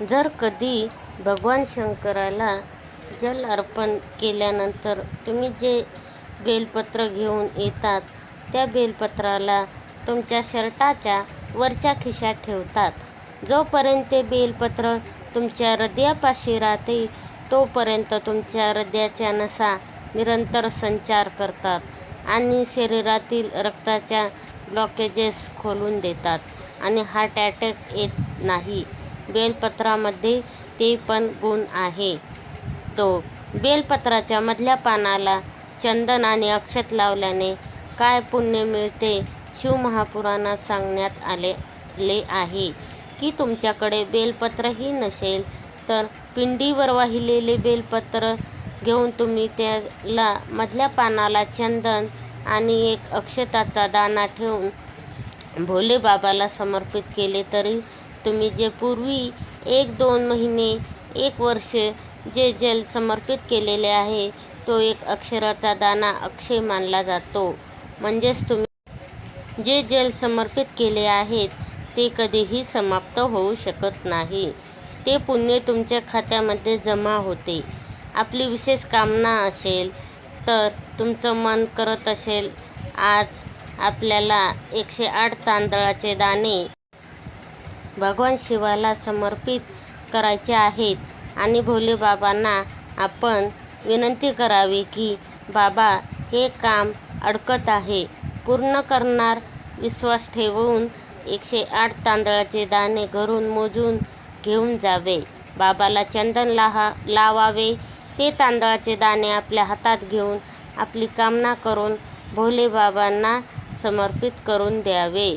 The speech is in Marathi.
जर कधी भगवान शंकराला जल अर्पण केल्यानंतर तुम्ही जे बेलपत्र घेऊन येतात त्या बेलपत्राला तुमच्या शर्टाच्या वरच्या खिशात ठेवतात. जोपर्यंत ते बेलपत्र तुमच्या हृदयापाशी राहते तोपर्यंत तुमच्या हृदयाच्या नसा निरंतर संचार करतात आणि शरीरातील रक्ताच्या ब्लॉकेजेस खोलून देतात आणि हार्ट अटॅक येत नाही. बेलपत्रामध्ये ते पण गुण आहे. तो बेलपत्राच्या मधल्या पानाला चंदन आणि अक्षत लावल्याने काय पुण्य मिळते शिवमहापुराणात सांगण्यात आलेले आहे. की तुमच्याकडे बेलपत्रही नसेल तर पिंडीवर वाहिलेले बेलपत्र घेऊन तुम्ही त्याला मधल्या पानाला चंदन आणि एक अक्षताचा दाना ठेवून भोलेबाबाला समर्पित केले तरी तुम्ही जे पूर्वी एक दोन महिने एक वर्ष जे जल समर्पित केलेले आहे तो एक अक्षराचा दाना अक्षय मानला जातो. म्हणजेच तुम्ही जे जल समर्पित केले आहेत ते कधीही समाप्त होऊ शकत नाही. ते पुण्य तुमच्या खात्यामध्ये जमा होते. आपली विशेष कामना असेल तर तुमचं मन करत असेल. आज आपल्याला एकशे आठ तांदळाचे दाणे भगवान शिवाला समर्पित करायचे आहेत. आणि भोलेबाबांना आपण विनंती करावी की बाबा हे काम अडकत आहे. पूर्ण करणार विश्वास ठेवून एकशे आठ तांदळाचे दाणे घरून मोजून घेऊन जावे. बाबाला चंदन लाहा लावावे. ते तांदळाचे दाणे आपल्या हातात घेऊन आपली कामना करून भोलेबाबांना समर्पित करून द्यावे.